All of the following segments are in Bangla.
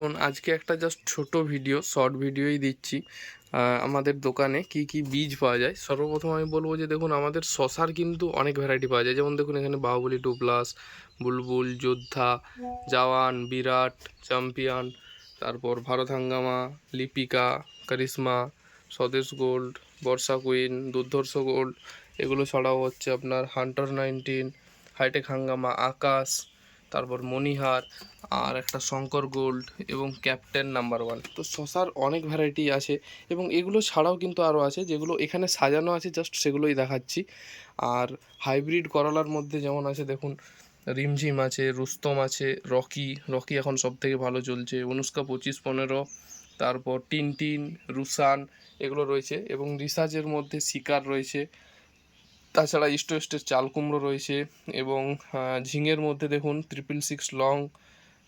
এখন আজকে একটা জাস্ট ছোট ভিডিও শর্ট ভিডিওই দিচ্ছি। আমাদের দোকানে কি কি বীজ পাওয়া যায়। সর্বপ্রথম আমি বলব যে, দেখুন, আমাদের শশার কিন্তু অনেক ভ্যারাইটি পাওয়া যায়। যেমন দেখুন, এখানে বাহুবলি টু প্লাস বুলবুল, যোদ্ধা, জাওয়ান, বিরাট চ্যাম্পিয়ন তারপর Bharat Hangama, Lipika, Karishma, Swadesh gold, Barsha queen, Durdharsha gold, এগুলো ছাড়াও হচ্ছে আপনার হান্টার নাইনটিন, হাইটেক হাঙ্গামা, আকাশ তারপর মণিহার, আর একটা শঙ্কর গোল্ড এবং ক্যাপ্টেন নাম্বার ওয়ান। তো শশার অনেক ভ্যারাইটি আছে এবং এগুলো ছাড়াও কিন্তু আরও আছে, যেগুলো এখানে সাজানো আছে জাস্ট সেগুলোই দেখাচ্ছি। আর হাইব্রিড করলার মধ্যে যেমন আছে, দেখুন, রিমঝিম আছে, রুস্তম আছে, রকি রকি এখন সব থেকে ভালো চলছে, অনুষ্কা পঁচিশ পনেরো, তারপর টিনটিন রুসান এগুলো রয়েছে এবং রিসার্চের মধ্যে শিকার রয়েছে। তাছাড়া ইস্টো ইস্টের চাল কুমড়ো রয়েছে এবং ঝিঙের মধ্যে দেখুন triple six long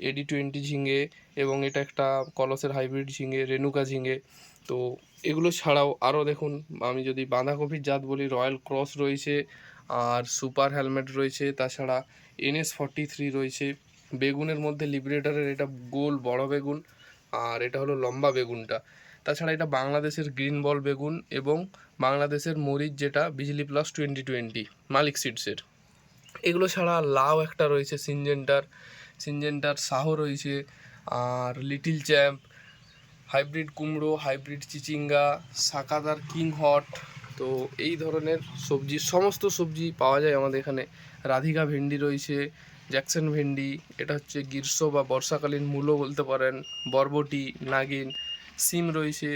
AD twenty ঝিঙে এবং এটা একটা কলসের হাইব্রিড ঝিঙে রেনুকা ঝিঙে। তো এগুলো ছাড়াও আরও দেখুন, আমি যদি বাঁধাকপির জাত বলি, রয়্যাল ক্রস রয়েছে আর সুপার হেলমেট রয়েছে, তাছাড়া এনএস ফর্টি থ্রি রয়েছে। বেগুনের মধ্যে লিবারেটারের এটা গোল বড় বেগুন আর এটা হলো লম্বা বেগুনটা। তাছাড়া এটা বাংলাদেশের গ্রিন বল বেগুন এবং বাংলাদেশের মরিচ যেটা, Bijli plus twenty twenty Malik সিডসের এগুলো ছাড়া লাউ একটা রয়েছে, সিনজেন্টার সিনজেন্টার শাহ রয়েছে, আর লিটিল চ্যাম্প, হাইব্রিড কুমড়ো, হাইব্রিড চিচিঙ্গা সাকাদার কিং হট, তো এই ধরনের সবজি, সমস্ত সবজি পাওয়া যায় আমাদের এখানে। রাধিকা ভেন্ডি রয়েছে, জ্যাকসন ভেন্ডি, এটা হচ্ছে গ্রীষ্ম বা বর্ষাকালীন মূলো বলতে পারেন, বরবটি, নাগিন সিম রয়েছে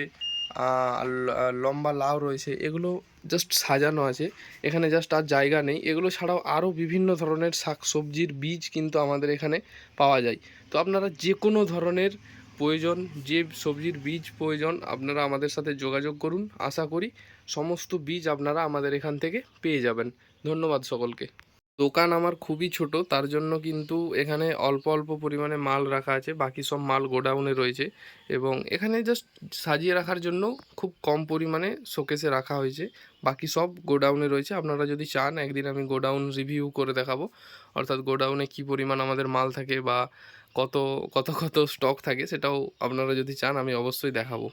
লম্বা লাউ রয়েছে, এগুলো জাস্ট সাজানো আছে। এখানে জাস্ট আর জায়গা নেই। এগুলো ছাড়াও আরও বিভিন্ন ধরনের শাক সবজির বীজ কিন্তু আমাদের এখানে পাওয়া যায়। তো আপনারা যে কোনো ধরনের প্রয়োজন, যে সবজির বীজ প্রয়োজন, আপনারা আমাদের সাথে যোগাযোগ করুন। আশা করি সমস্ত বীজ আপনারা আমাদের এখান থেকে পেয়ে যাবেন। ধন্যবাদ সকলকে। দোকান আমার খুবই ছোট, তার জন্য কিন্তু এখানে অল্প অল্প পরিমাণে মাল রাখা আছে, বাকি সব মাল গোডাউনে রয়েছে এবং এখানে জাস্ট সাজিয়ে রাখার জন্য খুব কম পরিমাণে শোকেসে রাখা হয়েছে, বাকি সব গোডাউনে রয়েছে, আপনারা যদি চান একদিন আমি গোডাউন রিভিউ করে দেখাবো, অর্থাৎ গোডাউনে কী পরিমাণ আমাদের মাল থাকে বা কত কত কত স্টক থাকে সেটাও আপনারা যদি চান আমি অবশ্যই দেখাবো।